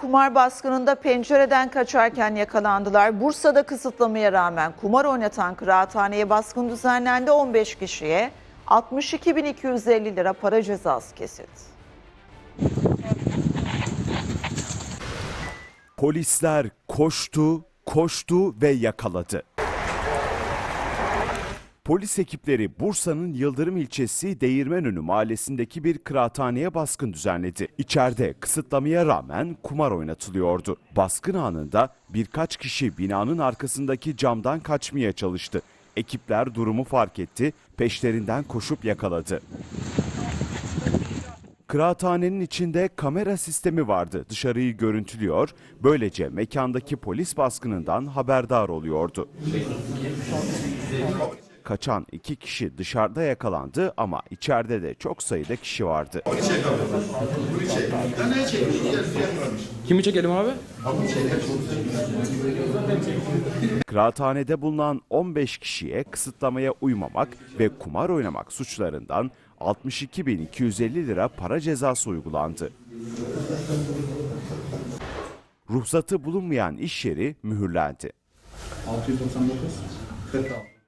kumar baskınında pencereden kaçarken yakalandılar. Bursa'da kısıtlamaya rağmen kumar oynatan kıraathaneye baskın düzenlendi 15 kişiye. 62.250 lira para cezası kesildi. Polisler koştu, koştu ve yakaladı. Polis ekipleri Bursa'nın Yıldırım ilçesi Değirmenönü mahallesindeki bir kıraathaneye baskın düzenledi. İçeride kısıtlamaya rağmen kumar oynatılıyordu. Baskın anında birkaç kişi binanın arkasındaki camdan kaçmaya çalıştı. Ekipler durumu fark etti, peşlerinden koşup yakaladı. Kıraathanenin içinde kamera sistemi vardı. Dışarıyı görüntülüyor, böylece mekandaki polis baskınından haberdar oluyordu. Kaçan iki kişi dışarıda yakalandı ama içeride de çok sayıda kişi vardı. Kimi çekelim abi? Kıraathanede bulunan 15 kişiye kısıtlamaya uymamak ve kumar oynamak suçlarından 62.250 lira para cezası uygulandı. Ruhsatı bulunmayan iş yeri mühürlendi. 699 46